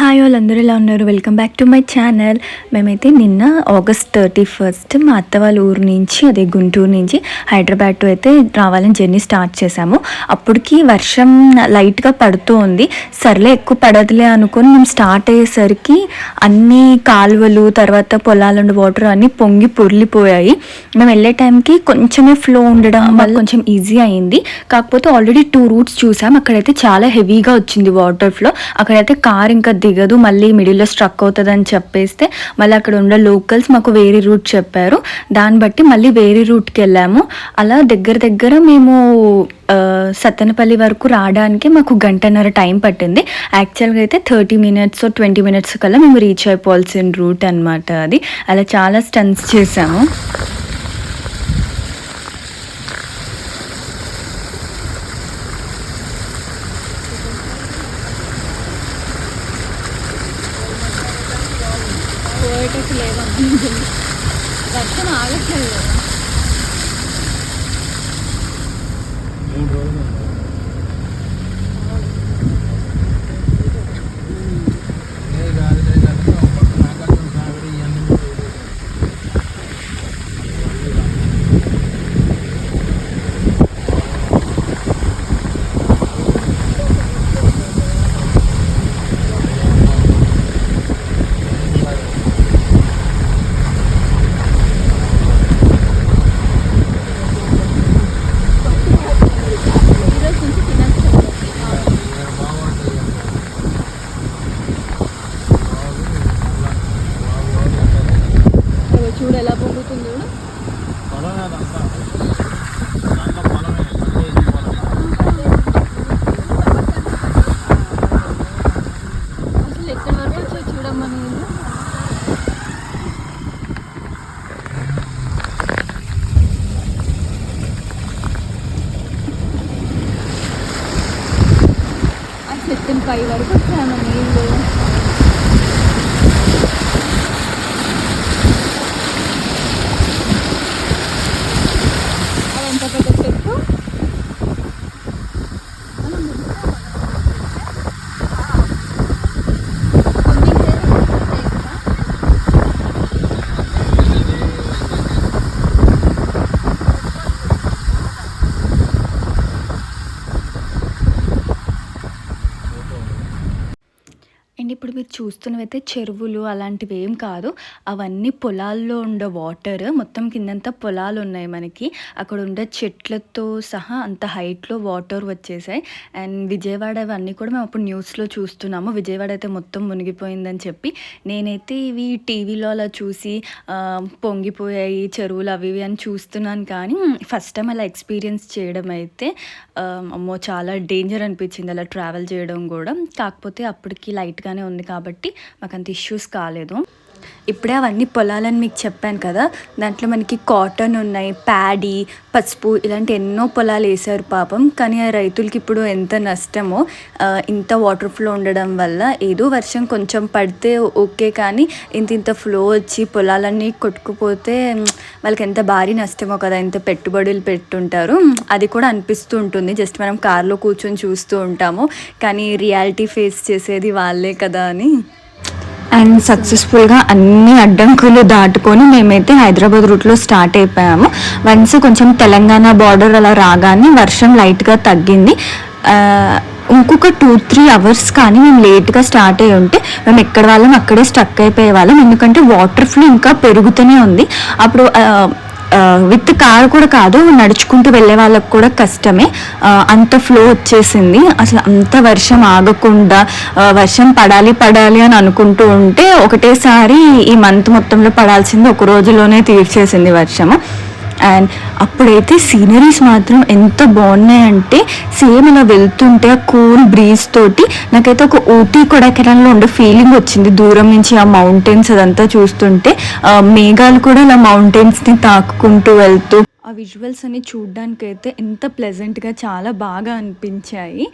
Hi వాళ్ళందరూ ఎలా ఉన్నారు? Welcome back to my channel మేమైతే నిన్న ఆగస్ట్ థర్టీ ఫస్ట్ మా అత్త వాళ్ళ ఊరు నుంచి అదే గుంటూరు నుంచి హైదరాబాద్ అయితే రావాలని జర్నీ స్టార్ట్ చేశాము. అప్పటికి వర్షం లైట్గా పడుతూ ఉంది. సర్లే ఎక్కువ పడదులే అనుకొని మేము స్టార్ట్ అయ్యేసరికి అన్ని కాలువలు తర్వాత పొలాల వాటర్ అన్నీ పొంగి పొర్లిపోయాయి. మేము వెళ్ళే టైంకి కొంచెమే ఫ్లో ఉండడం వల్ల కొంచెం ఈజీ అయింది. కాకపోతే ఆల్రెడీ టూ రూట్స్ చూసాం. అక్కడైతే చాలా హెవీగా వచ్చింది వాటర్ ఫ్లో అక్కడైతే కార్ ఇంకా దిగదు మళ్ళీ మిడిల్లో స్ట్రక్ అవుతుంది అని చెప్పేస్తే మళ్ళీ అక్కడ ఉన్న లోకల్స్ మాకు వేరే రూట్ చెప్పారు. దాన్ని బట్టి మళ్ళీ వేరే రూట్కి వెళ్ళాము. అలా దగ్గర దగ్గర మేము సత్తెనపల్లి వరకు రావడానికి మాకు గంటన్నర టైం పట్టింది. యాక్చువల్గా అయితే థర్టీ మినిట్స్ ట్వంటీ మినిట్స్ కల్లా మేము రీచ్ అయిపోవాల్సిన రూట్ అన్నమాట అది. అలా చాలా స్టన్స్ చేసాము పోయేటట్టు లేదమ్మా వర్షం ఆగట్లేదు. ఆ చెట్టుని పై వరకు వచ్చాను నీళ్ళు చూస్తున్నవైతే చెరువులు అలాంటివి ఏం కాదు. అవన్నీ పొలాల్లో ఉండే వాటర్ మొత్తం కిందంతా పొలాలు ఉన్నాయి మనకి. అక్కడ ఉండే చెట్లతో సహా అంత హైట్లో వాటర్ వచ్చేసాయి. అండ్ విజయవాడ అవన్నీ కూడా మేము అప్పుడు న్యూస్లో చూస్తున్నాము. విజయవాడ అయితే మొత్తం మునిగిపోయిందని చెప్పి. నేనైతే ఇవి టీవీలో అలా చూసి పొంగిపోయాయి చెరువులు అవి ఇవి అని చూస్తున్నాను కానీ ఫస్ట్ టైం అలా ఎక్స్పీరియన్స్ చేయడం అయితే అమ్మో చాలా డేంజర్ అనిపించింది అలా ట్రావెల్ చేయడం కూడా. కాకపోతే అప్పటికి లైట్గానే ఉంది కాబట్టి కాబట్టి మాకు అంత ఇష్యూస్ కాలేదు. ఇప్పుడే అవన్నీ పొలాలని మీకు చెప్పాను కదా దాంట్లో మనకి కాటన్ ఉన్నాయి ప్యాడీ పసుపు ఇలాంటి ఎన్నో పొలాలు వేశారు పాపం. కానీ ఆ రైతులకి ఇప్పుడు ఎంత నష్టమో ఇంత వాటర్ ఫ్లో ఉండడం వల్ల ఏదో వర్షం కొంచెం పడితే ఓకే కానీ ఇంత ఇంత ఫ్లో వచ్చి పొలాలన్నీ కొట్టుకుపోతే వాళ్ళకి ఎంత భారీ నష్టమో కదా ఎంత పెట్టుబడులు పెట్టుంటారు అది కూడా అనిపిస్తూ ఉంటుంది. జస్ట్ మనం కార్లో కూర్చొని చూస్తూ ఉంటాము. కానీ రియాలిటీ ఫేస్ చేసేది వాళ్ళే కదా అని. అండ్ సక్సెస్ఫుల్గా అన్ని అడ్డంకులు దాటుకొని మేమైతే హైదరాబాద్ రూట్లో స్టార్ట్ అయిపోయాము. వన్స్ కొంచెం తెలంగాణ బార్డర్ అలా రాగానే వర్షం లైట్గా తగ్గింది. ఇంకొక టూ త్రీ అవర్స్ కానీ మేము లేట్గా స్టార్ట్ అయ్యి ఉంటే మేము ఎక్కడ వాళ్ళం అక్కడే స్టక్ అయిపోయే వాళ్ళం. ఎందుకంటే వాటర్ ఫ్లో ఇంకా పెరుగుతూనే ఉంది. అప్పుడు విత్ కార్ కూడా కాదు నడుచుకుంటూ వెళ్ళే వాళ్ళకి కూడా కష్టమే. అంత ఫ్లో వచ్చేసింది. అసలు అంత వర్షం ఆగకుండా వర్షం పడాలి పడాలి అని అనుకుంటూ ఉంటే ఒకటేసారి ఈ మంత్ మొత్తంలో పడాల్సింది ఒక రోజులోనే తీర్చేసింది వర్షము. అండ్ అప్పుడైతే సీనరీస్ మాత్రం ఎంత బాగున్నాయంటే సేమ్ ఇలా వెళ్తుంటే ఆ కూల్ బ్రీజ్ తోటి నాకైతే ఒక ఊటీ కొడైకెనాల్లో ఉండే ఫీలింగ్ వచ్చింది. దూరం నుంచి ఆ మౌంటైన్స్ అదంతా చూస్తుంటే మేఘాలు కూడా ఇలా మౌంటైన్స్ని తాకుకుంటూ వెళ్తూ ఆ విజువల్స్ అన్ని చూడ్డానికైతే ఎంత ప్లెజెంట్గా చాలా బాగా అనిపించాయి.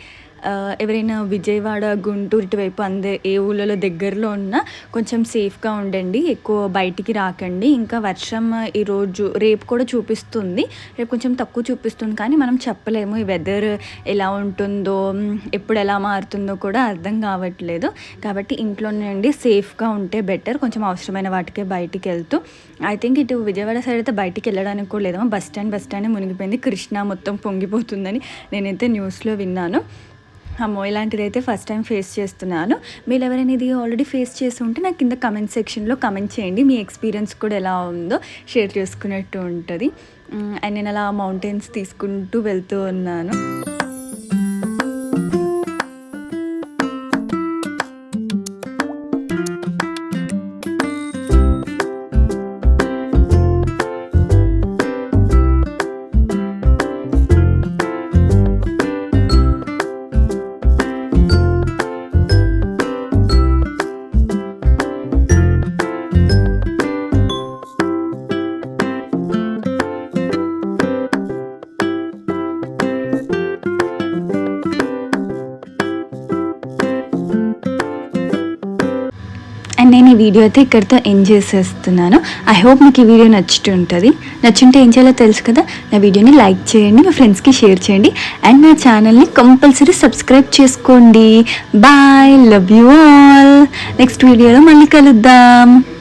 ఎవరైనా విజయవాడ గుంటూరు ఇటువైపు అందే ఏ ఊళ్ళలో దగ్గరలో ఉన్నా కొంచెం సేఫ్గా ఉండండి ఎక్కువ బయటికి రాకండి. ఇంకా వర్షం ఈరోజు రేపు కూడా చూపిస్తుంది. రేపు కొంచెం తక్కువ చూపిస్తుంది కానీ మనం చెప్పలేము ఈ వెదర్ ఎలా ఉంటుందో ఎప్పుడు ఎలా మారుతుందో కూడా అర్థం కావట్లేదు. కాబట్టి ఇంట్లో నుండి సేఫ్గా ఉంటే బెటర్ కొంచెం అవసరమైన వాటికే బయటికి వెళ్తూ. ఐ థింక్ ఇటు విజయవాడ సైడ్ అయితే బయటికి వెళ్ళడానికి కూడా లేదమ్మా బస్ స్టాండ్ బస్ స్టాండ్ మునిగిపోయింది. కృష్ణ మొత్తం పొంగిపోతుందని నేనైతే న్యూస్లో విన్నాను. అమ్మో ఇలాంటిది అయితే ఫస్ట్ టైం ఫేస్ చేస్తున్నాను. మీరు ఎవరైనా ఇది ఆల్రెడీ ఫేస్ చేసి ఉంటే నాకు కింద కమెంట్ సెక్షన్లో కమెంట్ చేయండి. మీ ఎక్స్పీరియన్స్ కూడా ఎలా ఉందో షేర్ చేసుకున్నట్టు ఉంటుంది. అండ్ నేను అలా మౌంటైన్స్ తీసుకుంటూ వెళ్తూ ఉన్నాను. నేను ఈ వీడియో అయితే ఇక్కడితో ఎండ్ చేసేస్తున్నాను. ఐ హోప్ మీకు ఈ వీడియో నచ్చుతూ ఉంటుంది. నచ్చుంటే ఏం చేయాలో తెలుసు కదా? నా వీడియోని లైక్ చేయండి మీ ఫ్రెండ్స్కి షేర్ చేయండి. అండ్ నా ఛానల్ని కంపల్సరీ సబ్స్క్రైబ్ చేసుకోండి. Bye love you all next వీడియోలో మళ్ళీ కలుద్దాం.